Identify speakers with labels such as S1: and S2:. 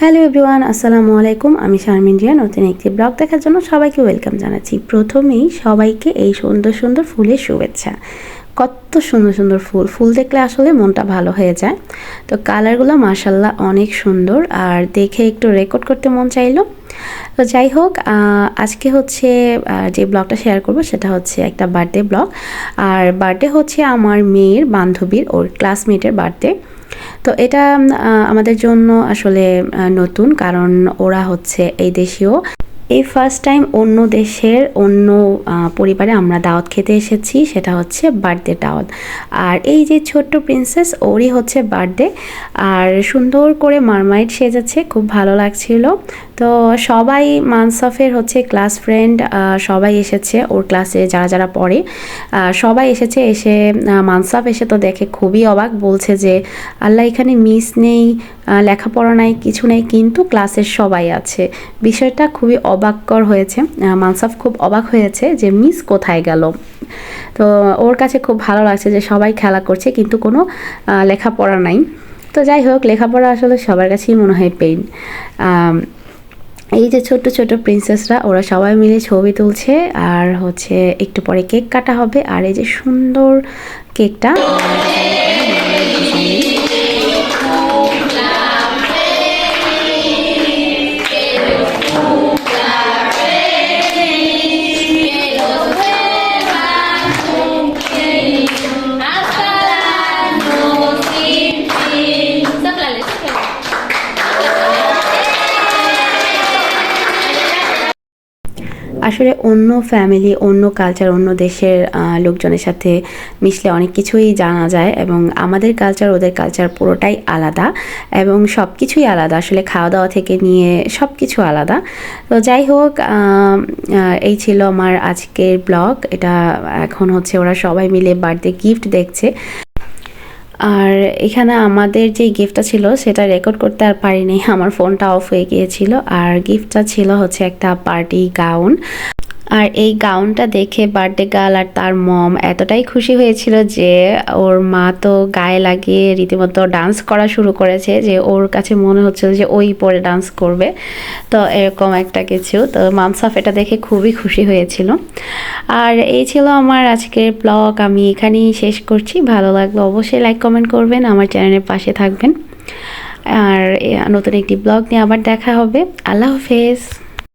S1: Hello everyone আসসালামু আলাইকুম আমি শারমিন জিয়া নতুন একটি ব্লগ দেখার জন্য সবাইকে ওয়েলকাম জানাচ্ছি। প্রথমেই সবাইকে এই সুন্দর সুন্দর ফুলের শুভেচ্ছা। কত সুন্দর সুন্দর ফুল। ফুল দেখলে আসলে মনটা ভালো হয়ে যায়। তো কালারগুলো মাসাল্লাহ অনেক সুন্দর। আর দেখে একটু রেকর্ড করতে মন চাইলো। তো যাই হোক আজকে হচ্ছে যে ব্লগটা শেয়ার করব সেটা হচ্ছে একটা বার্থডে ব্লগ আর বার্থডে হচ্ছে আমার মেয়ের বান্ধবীর ওর ক্লাসমেটের বার্থডে তো এটা আমাদের জন্য আসলে নতুন কারণ ওরা হচ্ছে এই দেশীয়। এই ফার্স্ট টাইম অন্য দেশের, অন্য পরিবারে আমরা দাওয়াত খেতে এসেছি, সেটা হচ্ছে বার্থডে দাওয়াত। আর এই যে ছোট্ট প্রিন্সেস ওরই হচ্ছে বার্থডে আর সুন্দর করে মারমাইড সেজেছে, খুব ভালো লাগছিল। তো সবাই মানসফের হচ্ছে ক্লাস ফ্রেন্ড সবাই এসেছে, ওর ক্লাসে যারা যারা পড়ে সবাই এসেছে, এসে মানসাফ এসে তো দেখে খুবই অবাক, বলছে যে, আল্লাহ, এখানে মিস নেই লেখাপড়া নাই, কিছু নেই, কিন্তু ক্লাসের সবাই আছে। বিষয়টা খুবই অবাককর হয়েছে। মানসাফ খুব অবাক হয়েছে যে মিস কোথায় গেল। তো ওর কাছে খুব ভালো লাগছে যে সবাই খেলা করছে, কিন্তু কোনো লেখাপড়া নাই। তো যাই হোক, লেখাপড়া আসলে সবার কাছেই মনে হয় পেইন এই যে ছোট ছোট প্রিন্সেসরা ওরা সবাই মিলে ছবি তুলছে, আর হচ্ছে একটু পরে কেক কাটা হবে। আর এই যে সুন্দর কেকটা আসলে অন্য ফ্যামিলি অন্য কালচার অন্য দেশের লোকজনের সাথে মিশলে অনেক কিছুই জানা যায় এবং আমাদের কালচার ওদের কালচার পুরোটাই আলাদা এবং সব কিছুই আলাদা। আসলে খাওয়া দাওয়া থেকে নিয়ে সব কিছু আলাদা। তো যাই হোক এই ছিল আমার আজকের ব্লগ এটা এখন হচ্ছে ওরা সবাই মিলে বার্থডে গিফট দেখছে। আর এখানে আমাদের যে গিফটটা ছিল, সেটা রেকর্ড করতে আর পারিনি। আমার ফোনটা অফ হয়ে গিয়েছিল। আর গিফটটা ছিল হচ্ছে একটা পার্টি গাউন আর এই গাউনটা দেখে বার্থডে গার্ল আর তার মম এতটাই খুশি হয়েছিল যে ওর মা তো গায়ে লাগিয়ে রীতিমতো ডান্স করা শুরু করেছে যে ওর কাছে মনে হচ্ছিল যে ওই পরে ডান্স করবে। তো এরকম একটা কিছু। তো মামসাফ এটা দেখে খুবই খুশি হয়েছিল। আর এই ছিল আমার আজকের ব্লগ আমি এখানেই শেষ করছি। ভালো লাগল অবশ্যই লাইক কমেন্ট করবেন। আমার চ্যানেলের পাশে থাকবেন। আর নতুন একটি ব্লগ নিয়ে আবার দেখা হবে। আল্লাহ হাফেজ।